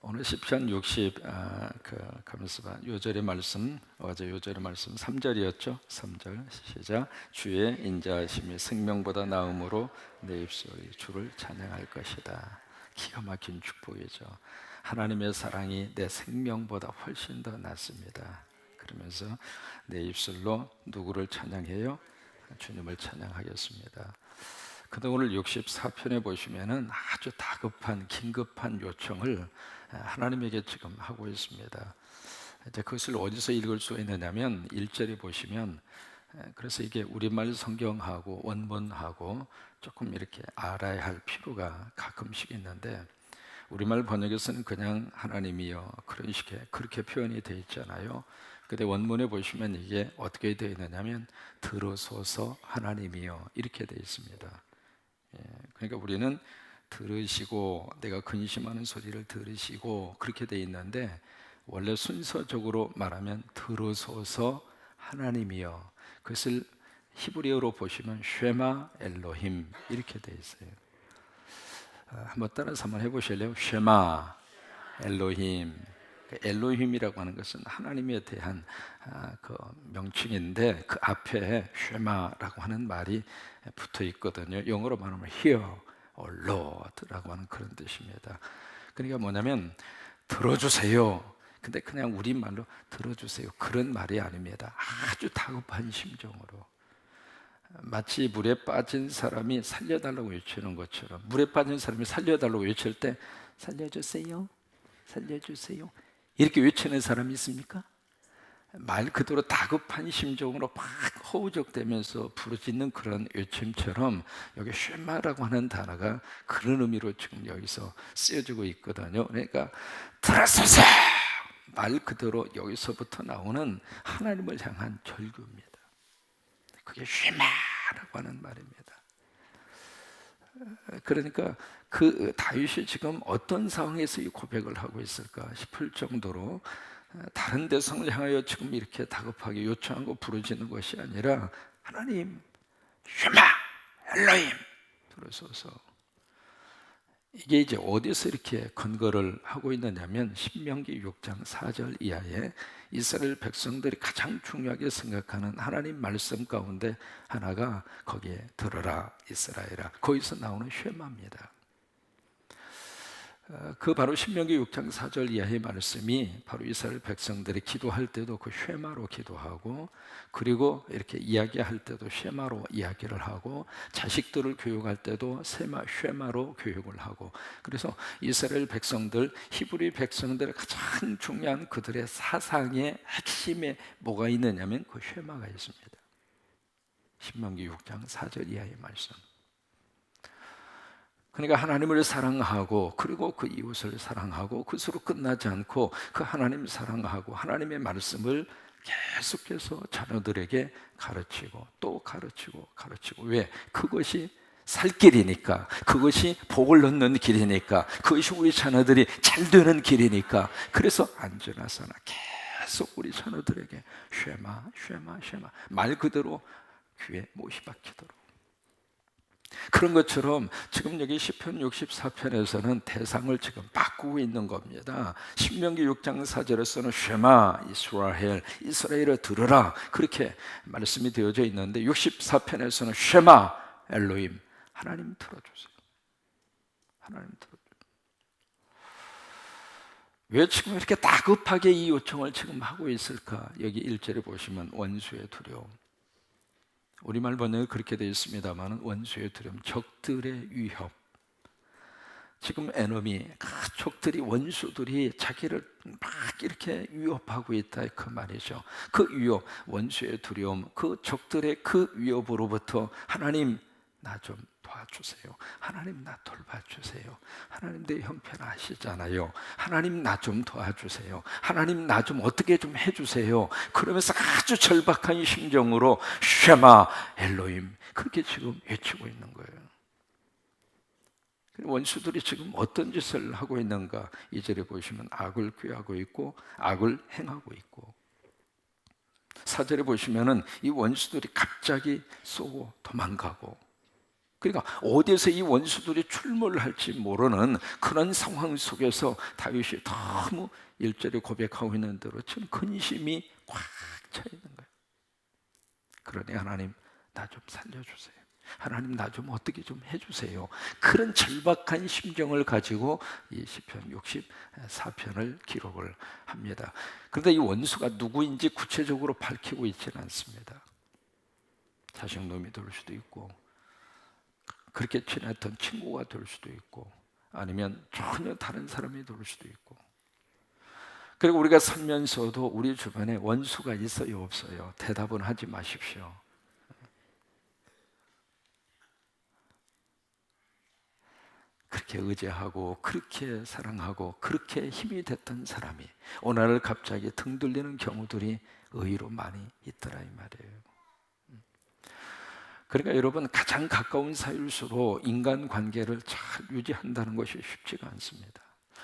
오늘 시편 60 아, 그봐 요절의 말씀 어제 요절의 말씀 3절이었죠. 3절 시작 주의 인자하심이 생명보다 나음으로 내 입술이 주를 찬양할 것이다. 기가 막힌 축복이죠. 하나님의 사랑이 내 생명보다 훨씬 더 낫습니다. 그러면서 내 입술로 누구를 찬양해요? 주님을 찬양하겠습니다. 오늘 64편에 보시면은 아주 다급한 긴급한 요청을 하나님에게 지금 하고 있습니다. 이제 그것을 어디서 읽을 수 있느냐면 1절에 보시면 그래서 이게 우리말 성경하고 원문하고 조금 이렇게 알아야 할 필요가 가끔씩 있는데 우리말 번역에서는 그냥 하나님이여 그런 식의 그렇게 표현이 되어 있잖아요. 근데 원문에 보시면 이게 어떻게 되어 있느냐면 들어서서 하나님이여 이렇게 되어 있습니다. 예, 그러니까 우리는 들으시고 내가 근심하는 소리를 들으시고 그렇게 돼 있는데 원래 순서적으로 말하면 들어서서 하나님이여 그것을 히브리어로 보시면 쉐마 엘로힘 이렇게 돼 있어요. 아, 한번 따라서 한번 해보실래요? 쉐마 엘로힘 그 엘로힘이라고 하는 것은 하나님에 대한 아, 그 명칭인데 그 앞에 쉐마라고 하는 말이 붙어 있거든요. 영어로 말하면 hear Lord라고 하는 그런 뜻입니다. 그러니까 뭐냐면 들어주세요. 근데 그냥 우리말로 들어주세요. 그런 말이 아닙니다. 아주 다급한 심정으로. 마치 물에 빠진 사람이 살려달라고 외치는 것처럼 물에 빠진 사람이 살려달라고 외칠 때 살려주세요. 살려주세요. 이렇게 외치는 사람이 있습니까? 말 그대로 다급한 심정으로 막 허우적대면서 부르짖는 그런 외침처럼 여기 쉐마라고 하는 단어가 그런 의미로 지금 여기서 쓰여지고 있거든요. 그러니까 들어서서 말 그대로 여기서부터 나오는 하나님을 향한 절규입니다. 그게 쉐마라고 하는 말입니다. 그러니까 그 다윗이 지금 어떤 상황에서 이 고백을 하고 있을까 싶을 정도로 다른 대상을 향하여 지금 이렇게 다급하게 요청하고 부르짖는 것이 아니라 하나님 쉐마 엘로임 들어서서 이게 이제 어디서 이렇게 근거를 하고 있느냐면 신명기 6장 4절 이하에 이스라엘 백성들이 가장 중요하게 생각하는 하나님 말씀 가운데 하나가 거기에 들어라 이스라엘아 거기서 나오는 쉐마입니다. 어, 그 바로 신명기 6장 4절 이하의 말씀이 바로 이스라엘 백성들이 기도할 때도 그 쉐마로 기도하고 그리고 이렇게 이야기할 때도 쉐마로 이야기를 하고 자식들을 교육할 때도 세마 쉐마로 교육을 하고 그래서 이스라엘 백성들 히브리 백성들의 가장 중요한 그들의 사상의 핵심에 뭐가 있느냐면 그 쉐마가 있습니다. 신명기 6장 4절 이하의 말씀. 그러니까 하나님을 사랑하고 그리고 그 이웃을 사랑하고 그것으로 끝나지 않고 그 하나님 사랑하고 하나님의 말씀을 계속해서 자녀들에게 가르치고 또 가르치고 가르치고. 왜? 그것이 살 길이니까. 그것이 복을 얻는 길이니까. 그것이 우리 자녀들이 잘 되는 길이니까. 그래서 안전하사나 계속 우리 자녀들에게 쉐마 쉐마 쉐마. 말 그대로 귀에 못이 박히도록 그런 것처럼 지금 여기 시편 64편에서는 대상을 지금 바꾸고 있는 겁니다. 신명기 6장 4절에서는 쉐마 이스라엘 이스라엘을 들으라 그렇게 말씀이 되어져 있는데 64편에서는 쉐마 엘로임 하나님 들어주세요. 하나님 들어주세요. 왜 지금 이렇게 다급하게 이 요청을 지금 하고 있을까? 여기 1절에 보시면 원수의 두려움 우리말 번역에 그렇게 되어 있습니다만 원수의 두려움, 적들의 위협. 지금 에너미, 족들이 원수들이 자기를 막 이렇게 위협하고 있다 그 말이죠. 그 위협, 원수의 두려움, 그 적들의 그 위협으로부터 하나님 나 좀 도와주세요. 하나님 나 돌봐주세요. 하나님 내 형편 아시잖아요. 하나님 나 좀 도와주세요. 하나님 나 좀 어떻게 좀 해주세요. 그러면서 아주 절박한 심정으로 쉐마 엘로임 그렇게 지금 외치고 있는 거예요. 원수들이 지금 어떤 짓을 하고 있는가 이 절에 보시면 악을 꾀하고 있고 악을 행하고 있고 사절에 보시면은 이 원수들이 갑자기 쏘고 도망가고 그러니까 어디에서 이 원수들이 출몰을 할지 모르는 그런 상황 속에서 다윗이 너무 일절에 고백하고 있는 대로 지금 근심이 꽉 차 있는 거예요. 그러니 하나님 나 좀 살려주세요. 하나님 나 좀 어떻게 좀 해주세요. 그런 절박한 심정을 가지고 이 시편 64편을 기록을 합니다. 그런데 이 원수가 누구인지 구체적으로 밝히고 있지는 않습니다. 자식 놈이 될 수도 있고 그렇게 친했던 친구가 될 수도 있고 아니면 전혀 다른 사람이 될 수도 있고. 그리고 우리가 살면서도 우리 주변에 원수가 있어요 없어요? 대답은 하지 마십시오. 그렇게 의지하고 그렇게 사랑하고 그렇게 힘이 됐던 사람이 오늘 갑자기 등 들리는 경우들이 의외로 많이 있더라 이 말이에요. 그러니까 여러분 가장 가까운 사이일수록 인간 관계를 잘 유지한다는 것이 쉽지가 않습니다.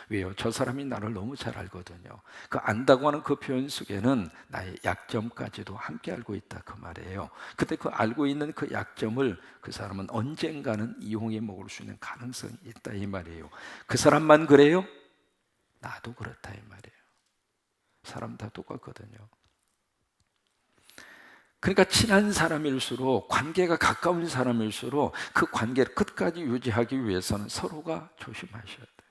왜요? 저 사람이 나를 너무 잘 알거든요. 그 안다고 하는 그 표현 속에는 나의 약점까지도 함께 알고 있다 그 말이에요. 근데 그 알고 있는 그 약점을 그 사람은 언젠가는 이용해 먹을 수 있는 가능성이 있다 이 말이에요. 그 사람만 그래요? 나도 그렇다 이 말이에요. 사람 다 똑같거든요. 그러니까 친한 사람일수록 관계가 가까운 사람일수록 그 관계를 끝까지 유지하기 위해서는 서로가 조심하셔야 돼요.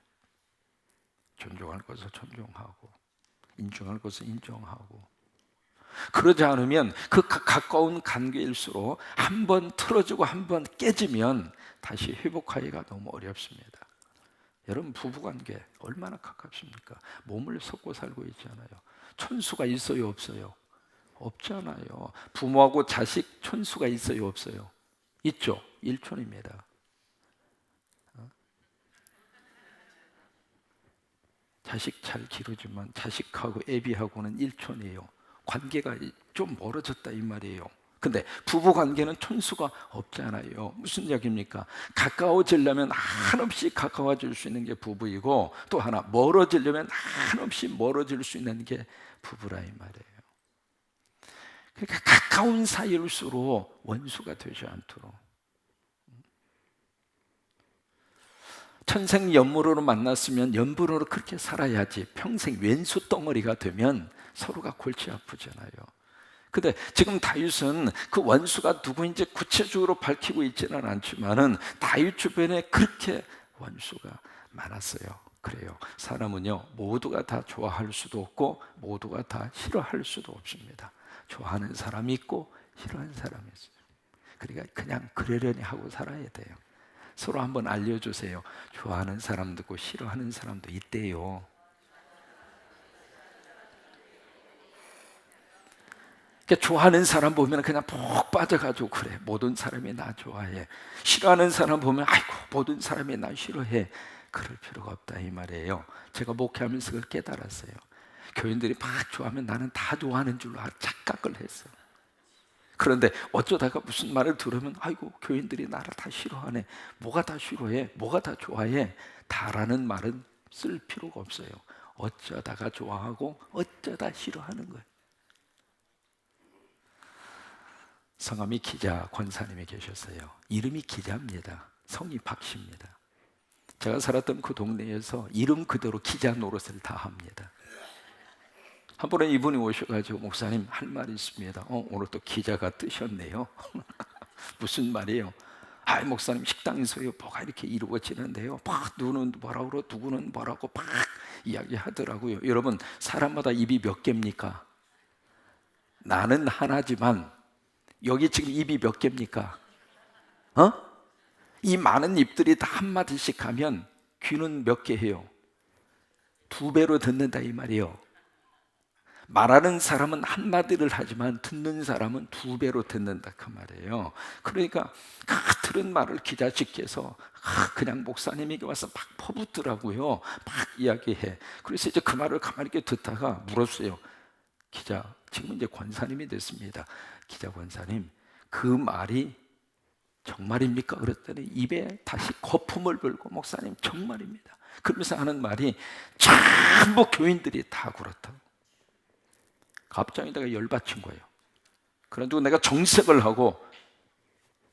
존중할 것을 존중하고 인정할 것을 인정하고 그러지 않으면 그 가까운 관계일수록 한 번 틀어지고 한 번 깨지면 다시 회복하기가 너무 어렵습니다. 여러분 부부관계 얼마나 가깝습니까? 몸을 섞고 살고 있잖아요. 천수가 있어요 없어요? 없잖아요. 부모하고 자식 천수가 있어요 없어요? 있죠. 일촌입니다. 자식 잘 기르지만 자식하고 애비하고는 일촌이에요. 관계가 좀 멀어졌다 이 말이에요. 근데 부부 관계는 촌수가 없잖아요. 무슨 이야기입니까? 가까워지려면 한없이 가까워질 수 있는 게 부부이고 또 하나 멀어지려면 한없이 멀어질 수 있는 게 부부라 이 말이에요. 그러니까 가까운 사이일수록 원수가 되지 않도록 천생 연물으로 만났으면 연분으로 그렇게 살아야지 평생 왼수 덩어리가 되면 서로가 골치 아프잖아요. 근데 지금 다윗은 그 원수가 누구인지 구체적으로 밝히고 있지는 않지만은 다윗 주변에 그렇게 원수가 많았어요. 그래요. 사람은요 모두가 다 좋아할 수도 없고 모두가 다 싫어할 수도 없습니다. 좋아하는 사람이 있고 싫어하는 사람이 있어요. 그러니까 그냥 그러려니 하고 살아야 돼요. 서로 한번 알려주세요. 좋아하는 사람도 있고 싫어하는 사람도 있대요. 그러니까 좋아하는 사람 보면 그냥 푹 빠져가지고 그래 모든 사람이 나 좋아해 싫어하는 사람 보면 아이고 모든 사람이 나 싫어해 그럴 필요가 없다 이 말이에요 제가 목회하면서 그걸 깨달았어요 교인들이 막 좋아하면 나는 다 좋아하는 줄로 착각을 했어 그런데 어쩌다가 무슨 말을 들으면 아이고 교인들이 나를 다 싫어하네. 뭐가 다 싫어해? 뭐가 다 좋아해? 다라는 말은 쓸 필요가 없어요. 어쩌다가 좋아하고 어쩌다 싫어하는 거예요. 성함이 기자 권사님이 계셨어요. 이름이 기자입니다. 성이 박씨입니다. 제가 살았던 그 동네에서 이름 그대로 기자 노릇을 다 합니다. 한 번에 이분이 오셔가지고 목사님 할 말이 있습니다. 어, 오늘 또 기자가 뜨셨네요. 무슨 말이에요? 아, 목사님 식당에서요 뭐가 이렇게 이루어지는데요. 막 누구는 뭐라고 누구는 뭐라고 막 이야기하더라고요. 여러분 사람마다 입이 몇 개입니까? 나는 하나지만 여기 지금 입이 몇 개입니까? 어? 이 많은 입들이 다 한마디씩 하면 귀는 몇 개 해요? 두 배로 듣는다 이 말이에요. 말하는 사람은 한마디를 하지만 듣는 사람은 두 배로 듣는다 그 말이에요. 그러니까 그 들은 말을 기자직께서 그냥 목사님에게 와서 막 퍼붓더라고요. 막 이야기해. 그래서 이제 그 말을 가만히 있게 듣다가 물었어요. 기자, 지금 이제 권사님이 됐습니다. 기자 권사님, 그 말이 정말입니까? 그랬더니 입에 다시 거품을 불고 목사님 정말입니다. 그러면서 하는 말이 전부 교인들이 다 그렇다고. 갑자기 내가 열받친 거예요. 그래도 내가 정색을 하고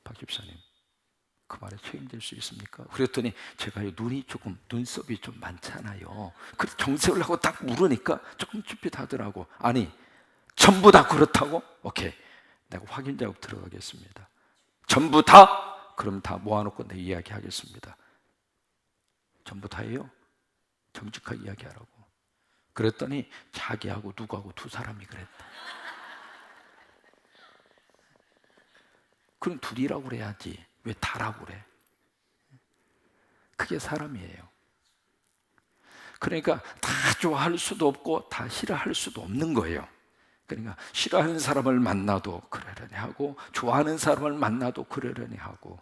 박 집사님 그 말에 책임질 수 있습니까? 그랬더니 제가 눈이 조금 눈썹이 좀 많잖아요. 그 정색을 하고 딱 물으니까 조금 찝핏하더라고. 아니 전부 다 그렇다고? 오케이. 내가 확인 작업 들어가겠습니다. 전부 다? 그럼 다 모아놓고 내 이야기하겠습니다. 전부 다예요? 정직하게 이야기하라고. 그랬더니 자기하고 누구하고 두 사람이 그랬다. 그럼 둘이라고 그래야지. 왜 다라고 그래? 그게 사람이에요. 그러니까 다 좋아할 수도 없고 다 싫어할 수도 없는 거예요. 그러니까 싫어하는 사람을 만나도 그러려니 하고 좋아하는 사람을 만나도 그러려니 하고.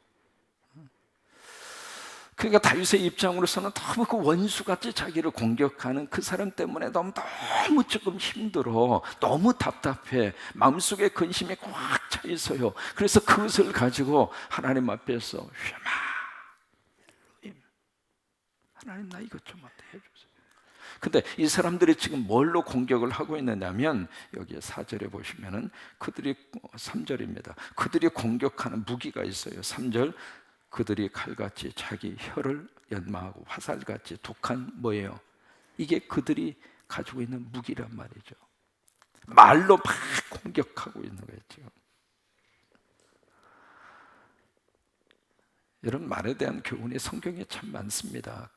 그러니까 다윗의 입장으로서는 너무 그 원수같이 자기를 공격하는 그 사람 때문에 너무 너무 조금 힘들어. 너무 답답해. 마음속에 근심이 꽉 차 있어요. 그래서 그것을 가지고 하나님 앞에서 휘마! 하나님 나 이것 좀 해주세요 근데 이 사람들이 지금 뭘로 공격을 하고 있느냐면 여기에 사절에 보시면은 그들이 3절입니다. 그들이 공격하는 무기가 있어요. 3절 그들이 칼같이 자기 혀를 연마하고 화살같이 독한 뭐예요? 이게 그들이 가지고 있는 무기란 말이죠. 말로 막 공격하고 있는 거예요, 지금. 이런 말에 대한 교훈이 성경에 참 많습니다.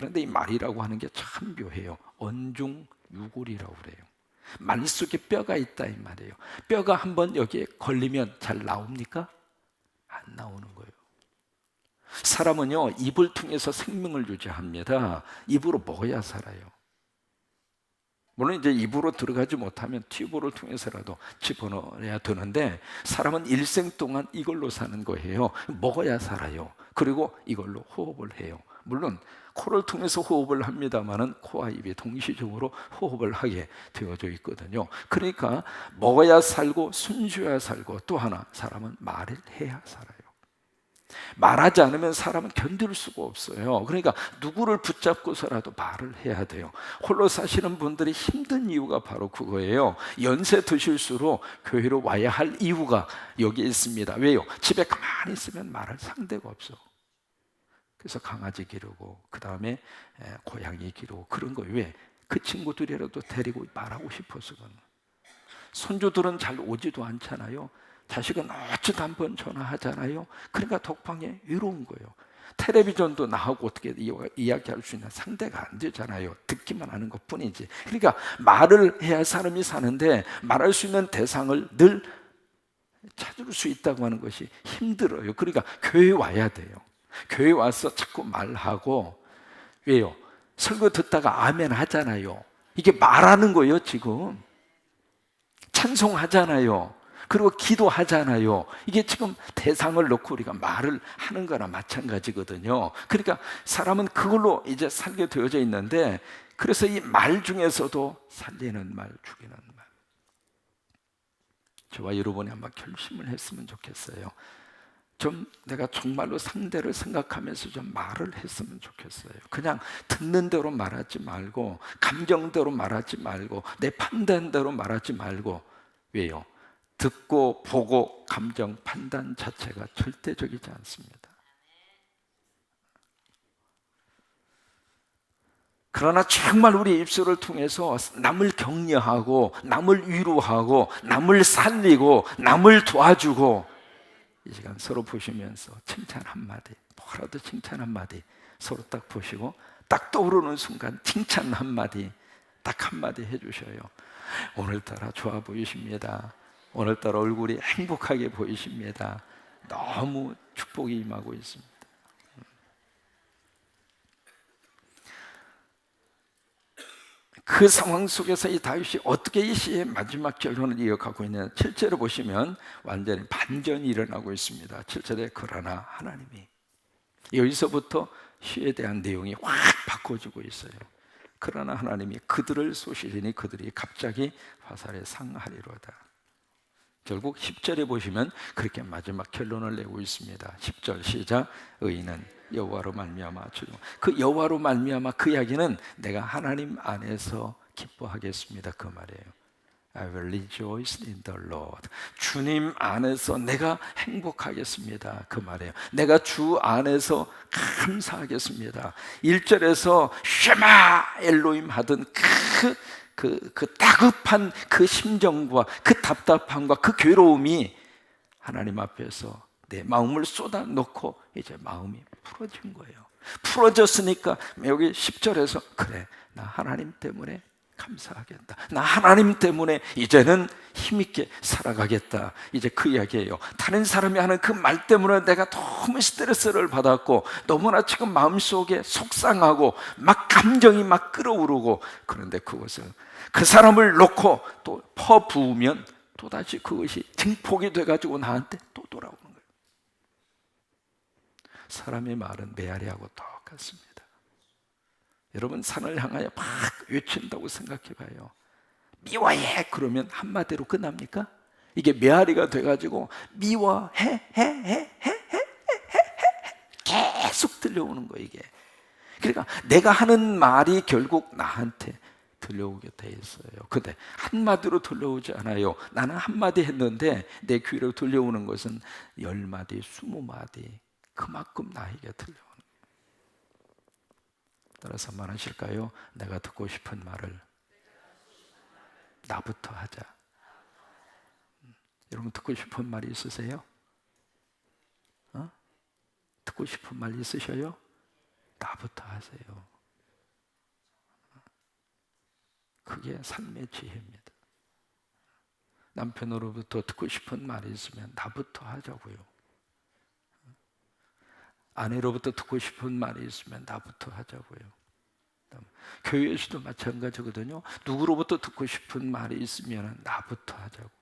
그런데 이 말이라고 하는 게 참 묘해요. 언중 유골이라고 그래요. 말 속에 뼈가 있다 이 말이에요. 뼈가 한번 여기에 걸리면 잘 나옵니까? 안 나오는 거예요. 사람은요 입을 통해서 생명을 유지합니다. 입으로 먹어야 살아요. 물론 이제 입으로 들어가지 못하면 튜브를 통해서라도 집어넣어야 되는데 사람은 일생 동안 이걸로 사는 거예요. 먹어야 살아요. 그리고 이걸로 호흡을 해요. 물론 코를 통해서 호흡을 합니다만은 코와 입이 동시적으로 호흡을 하게 되어져 있거든요. 그러니까 먹어야 살고 숨쉬어야 살고 또 하나 사람은 말을 해야 살아요. 말하지 않으면 사람은 견딜 수가 없어요. 그러니까 누구를 붙잡고서라도 말을 해야 돼요. 홀로 사시는 분들이 힘든 이유가 바로 그거예요. 연세 드실수록 교회로 와야 할 이유가 여기 있습니다. 왜요? 집에 가만히 있으면 말할 상대가 없어. 그래서 강아지 기르고 그 다음에 고양이 기르고 그런 거예요. 왜? 그 친구들이라도 데리고 말하고 싶어서 그는. 손주들은 잘 오지도 않잖아요. 자식은 어찌도 한번 전화하잖아요. 그러니까 독방에 외로운 거예요. 텔레비전도 나하고 어떻게 이야기할 수 있는 상대가 안 되잖아요. 듣기만 하는 것 뿐이지. 그러니까 말을 해야 사람이 사는데 말할 수 있는 대상을 늘 찾을 수 있다고 하는 것이 힘들어요. 그러니까 교회 와야 돼요. 교회 와서 자꾸 말하고 왜요? 설교 듣다가 아멘 하잖아요. 이게 말하는 거예요, 지금. 찬송하잖아요. 그리고 기도하잖아요. 이게 지금 대상을 놓고 우리가 말을 하는 거나 마찬가지거든요. 그러니까 사람은 그걸로 이제 살게 되어져 있는데 그래서 이 말 중에서도 살리는 말, 죽이는 말. 저와 여러분이 한번 결심을 했으면 좋겠어요. 좀 내가 정말로 상대를 생각하면서 좀 말을 했으면 좋겠어요. 그냥 듣는 대로 말하지 말고, 감정대로 말하지 말고, 내 판단대로 말하지 말고, 왜요? 듣고, 보고, 감정, 판단 자체가 절대적이지 않습니다. 그러나 정말 우리 입술을 통해서 남을 격려하고, 남을 위로하고, 남을 살리고, 남을 도와주고, 이 시간 서로 보시면서 칭찬 한마디, 뭐라도 칭찬 한마디 서로 딱 보시고 딱 떠오르는 순간 칭찬 한마디 딱 한마디 해주셔요. 오늘따라 좋아 보이십니다. 오늘따라 얼굴이 행복하게 보이십니다. 너무 축복이 임하고 있습니다. 그 상황 속에서 이 다윗이 어떻게 이 시의 마지막 결론을 이어가고 있냐. 7절을 보시면 완전히 반전이 일어나고 있습니다. 7절에 그러나 하나님이. 여기서부터 시에 대한 내용이 확 바꿔지고 있어요. 그러나 하나님이 그들을 쏘시리니 그들이 갑자기 화살에 상하리로다. 결국 10절에 보시면 그렇게 마지막 결론을 내고 있습니다. 10절 시작. 의인은 여호와로 말미암아 주님. 그 여호와로 말미암아 그 이야기는 내가 하나님 안에서 기뻐하겠습니다 그 말이에요. I will rejoice in the Lord. 주님 안에서 내가 행복하겠습니다. 그 말이에요. 내가 주 안에서 감사하겠습니다. 1절에서 쉐마 엘로임 하던 그, 그, 그 다급한 그 심정과 그 답답함과 그 괴로움이 하나님 앞에서 내 마음을 쏟아놓고 이제 마음이 풀어진 거예요. 풀어졌으니까 여기 10절에서 그래 나 하나님 때문에 감사하겠다. 나 하나님 때문에 이제는 힘있게 살아가겠다. 이제 그 이야기예요. 다른 사람이 하는 그 말 때문에 내가 너무 스트레스를 받았고 너무나 지금 마음속에 속상하고 막 감정이 막 끌어오르고 그런데 그것을 그 사람을 놓고 또 퍼부으면 또다시 그것이 증폭이 돼가지고 나한테 또 돌아오는 거예요. 사람의 말은 메아리하고 똑같습니다. 여러분 산을 향하여 막 외친다고 생각해 봐요. 미워해 그러면 한마디로 끝납니까? 이게 메아리가 돼 가지고 미워해 해 해 해 해 계속 들려오는 거 이게. 그러니까 내가 하는 말이 결국 나한테 들려오게 돼 있어요. 근데 한마디로 들려오지 않아요. 나는 한마디 했는데 내 귀로 들려오는 것은 열 마디, 스무 마디 그만큼 나에게 들려오는. 따라서 말하실까요? 내가 듣고 싶은 말을 나부터 하자. 음, 여러분 듣고 싶은 말이 있으세요? 어? 듣고 싶은 말 있으셔요? 나부터 하세요. 그게 삶의 지혜입니다. 남편으로부터 듣고 싶은 말이 있으면 나부터 하자고요. 아내로부터 듣고 싶은 말이 있으면 나부터 하자고요. 교회에서도 마찬가지거든요. 누구로부터 듣고 싶은 말이 있으면 나부터 하자고.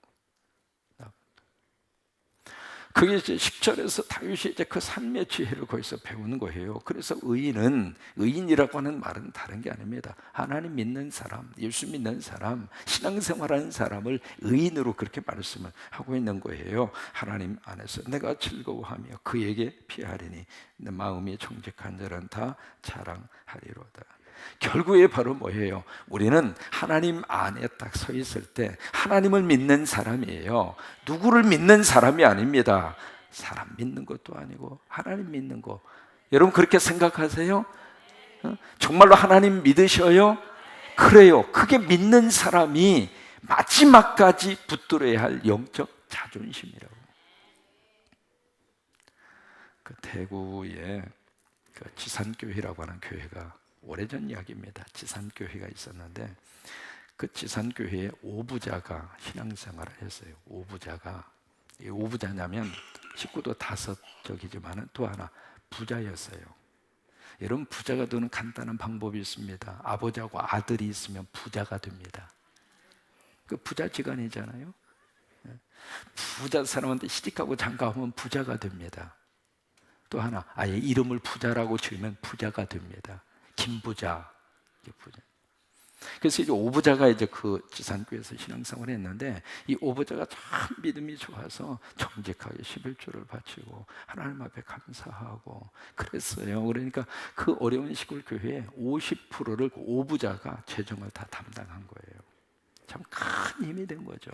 그게 이제 10절에서 다윗이 이제 그 삶의 지혜를 거기서 배우는 거예요. 그래서 의인은 의인이라고 하는 말은 다른 게 아닙니다. 하나님 믿는 사람, 예수 믿는 사람, 신앙생활하는 사람을 의인으로 그렇게 말씀을 하고 있는 거예요. 하나님 안에서 내가 즐거워하며 그에게 피하리니 내 마음이 정직한 자는 다 자랑하리로다. 결국에 바로 뭐예요? 우리는 하나님 안에 딱 서 있을 때 하나님을 믿는 사람이에요. 누구를 믿는 사람이 아닙니다. 사람 믿는 것도 아니고 하나님 믿는 거. 여러분 그렇게 생각하세요? 어? 정말로 하나님 믿으셔요? 그래요. 그게 믿는 사람이 마지막까지 붙들어야 할 영적 자존심이라고. 그 대구에 그 지산교회라고 하는 교회가 오래전 이야기입니다. 지산교회가 있었는데 그 지산교회에 오부자가 신앙생활을 했어요. 오부자가 이 오부자냐면 식구도 다섯 적이지만은 또 하나 부자였어요. 여러분 부자가 되는 간단한 방법이 있습니다. 아버지하고 아들이 있으면 부자가 됩니다. 그 부자 지간이잖아요. 부자 사람한테 시집가고 장가오면 부자가 됩니다. 또 하나 아예 이름을 부자라고 지으면 부자가 됩니다. 김부자, 부자. 그래서 이제 오부자가 이제 그 지산교에서 신앙생활을 했는데 이 오부자가 참 믿음이 좋아서 정직하게 11조를 바치고 하나님 앞에 감사하고 그랬어요. 그러니까 그 어려운 시골 교회에 50%를 그 오부자가 재정을 다 담당한 거예요. 참 큰 힘이 된 거죠.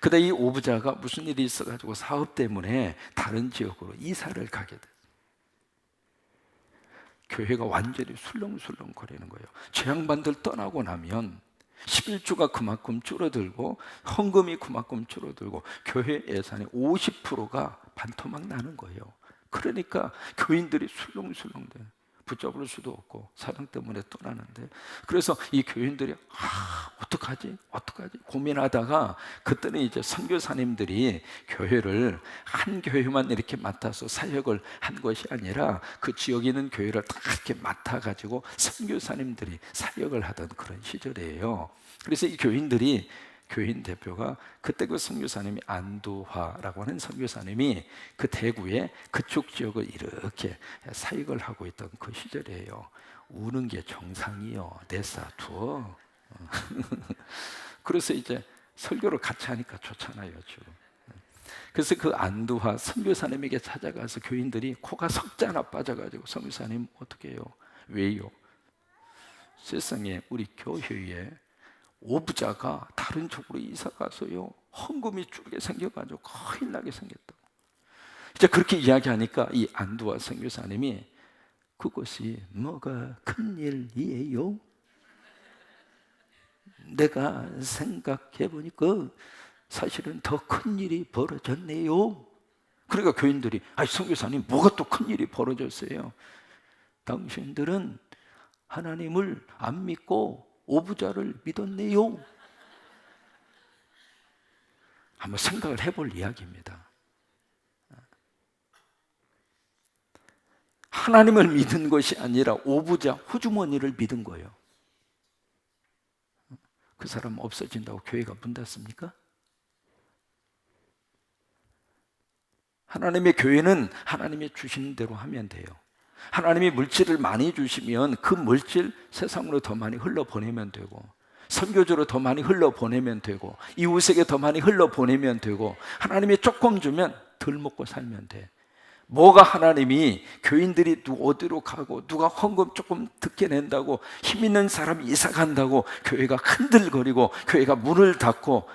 그다 이 오부자가 무슨 일이 있어가지고 사업 때문에 다른 지역으로 이사를 가게 돼. 교회가 완전히 술렁술렁 거리는 거예요. 재앙반들 떠나고 나면 11조가 그만큼 줄어들고 헌금이 그만큼 줄어들고 교회 예산의 50%가 반토막 나는 거예요. 그러니까 교인들이 술렁술렁 돼. 붙잡을 수도 없고 사정 때문에 떠나는데 그래서 이 교인들이 아, 어떡하지? 어떡하지? 고민하다가 그때는 이제 선교사님들이 교회를 한 교회만 이렇게 맡아서 사역을 한 것이 아니라 그 지역에 있는 교회를 다 이렇게 맡아 가지고 선교사님들이 사역을 하던 그런 시절이에요. 그래서 이 교인들이 교인 대표가 그때 그 선교사님이 안두화라고 하는 선교사님이 그 대구에 그쪽 지역을 이렇게 사역을 하고 있던 그 시절이에요. 우는 게 정상이요. 내사 투어. 그래서 이제 설교를 같이 하니까 좋잖아요, 주. 그래서 그 안두화 선교사님에게 찾아가서 교인들이 코가 석자나 빠져가지고 선교사님 어떻게 해요? 왜요? 세상에 우리 교회에 오부자가 다른 쪽으로 이사 가서요 헌금이 줄게 생겨가지고 거의 나게 생겼다. 이제 그렇게 이야기하니까 이 안두아 선교사님이 그것이 뭐가 큰 일이에요? 내가 생각해 보니까 사실은 더 큰 일이 벌어졌네요. 그러니까 교인들이 아 선교사님 뭐가 또 큰 일이 벌어졌어요? 당신들은 하나님을 안 믿고 오부자를 믿었네요. 한번 생각을 해볼 이야기입니다. 하나님을 믿은 것이 아니라 오부자 호주머니를 믿은 거예요. 그 사람 없어진다고 교회가 문 닫습니까? 하나님의 교회는 하나님이 주시는 대로 하면 돼요. 하나님이 물질을 많이 주시면 그 물질 세상으로 더 많이 흘러보내면 되고 선교주로 더 많이 흘러보내면 되고 이웃에게 더 많이 흘러보내면 되고 하나님이 조금 주면 덜 먹고 살면 돼. 뭐가 하나님이 교인들이 누 어디로 가고 누가 헌금 조금 듣게 낸다고 힘 있는 사람이 이사 간다고 교회가 흔들거리고 교회가 문을 닫고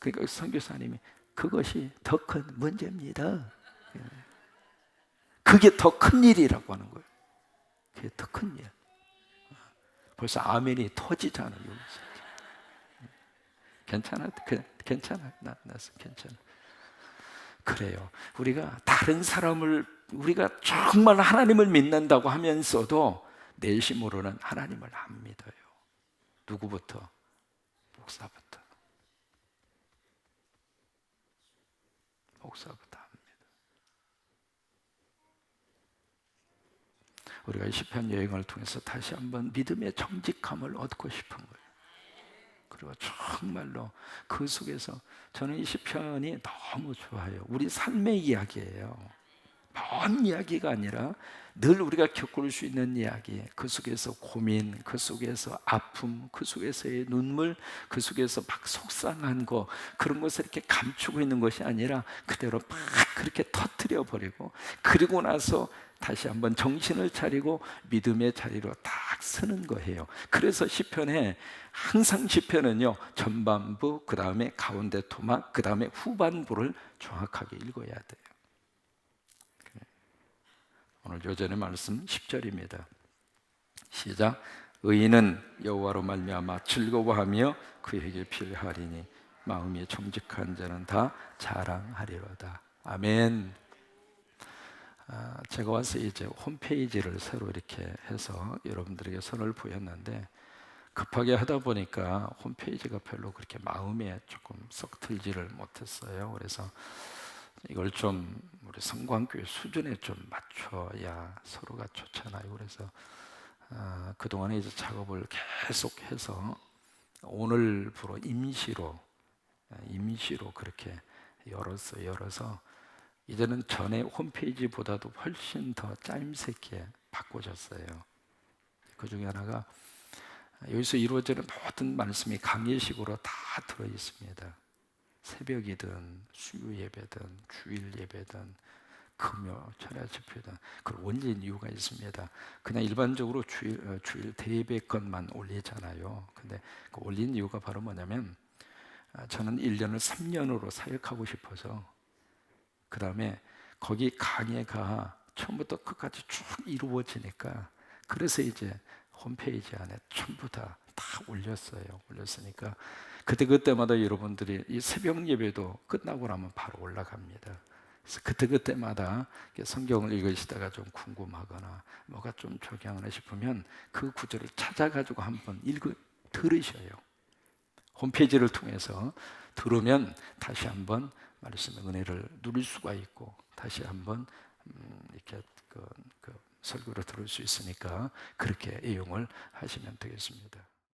그러니까 선교사님이 그것이 더 큰 문제입니다. 그게 더 큰 일이라고 하는 거예요. 그게 더 큰 일. 벌써 아멘이 터지잖아요. 괜찮아, 괜찮아, 나, 나 괜찮아. 그래요. 우리가 다른 사람을 우리가 정말 하나님을 믿는다고 하면서도 내심으로는 하나님을 안 믿어요. 누구부터? 목사부터. 목사부터 합니다. 우리가 시편 여행을 통해서 다시 한번 믿음의 정직함을 얻고 싶은 거예요. 그리고 정말로 그 속에서 저는 이 시편이 너무 좋아요. 우리 삶의 이야기예요. 먼 이야기가 아니라 늘 우리가 겪을 수 있는 이야기, 그 속에서 고민, 그 속에서 아픔, 그 속에서의 눈물, 그 속에서 막 속상한 거, 그런 것을 이렇게 감추고 있는 것이 아니라 그대로 막 그렇게 터트려 버리고, 그리고 나서 다시 한번 정신을 차리고 믿음의 자리로 딱 서는 거예요. 그래서 시편에 항상 시편은요 전반부 그 다음에 가운데 토막 그 다음에 후반부를 정확하게 읽어야 돼요. 오늘 요전의 말씀 10절입니다. 시작. 의인은 여호와로 말미암아 즐거워하며 그에게 필하리니 마음이 정직한 자는 다 자랑하리로다. 아멘. 아, 제가 와서 이제 홈페이지를 새로 이렇게 해서 여러분들에게 선을 보였는데 급하게 하다 보니까 홈페이지가 별로 그렇게 마음에 조금 썩 들지를 못했어요. 그래서 이걸 좀 우리 성광교회 수준에 좀 맞춰야 서로가 좋잖아요. 그래서 아, 그 동안에 이제 작업을 계속해서 오늘부로 임시로 임시로 그렇게 열었어 열어서 이제는 전에 홈페이지보다도 훨씬 더 짜임새게 바꿔졌어요. 그 중에 하나가 여기서 이루어지는 모든 말씀이 강예식으로 다 들어 있습니다. 새벽이든 수요 예배든 주일 예배든 금요 철야 집회든 그 원리인 이유가 있습니다. 그냥 일반적으로 주일 어, 주일 대예배 것만 올리잖아요. 근데 그 올린 이유가 바로 뭐냐면 아, 저는 1년을 3년으로 사역하고 싶어서 그 다음에 거기 강해가 처음부터 끝까지 쭉 이루어지니까 그래서 이제 홈페이지 안에 전부 다, 다 올렸어요. 올렸으니까 그때 그때마다 여러분들이 이 새벽 예배도 끝나고 나면 바로 올라갑니다. 그래서 그때 그때마다 성경을 읽으시다가 좀 궁금하거나 뭐가 좀 적용하나 싶으면 그 구절을 찾아가지고 한번 읽어 들으셔요. 홈페이지를 통해서 들으면 다시 한번 말씀의 은혜를 누릴 수가 있고 다시 한번 음, 이렇게 그, 그 설교를 들을 수 있으니까 그렇게 이용을 하시면 되겠습니다.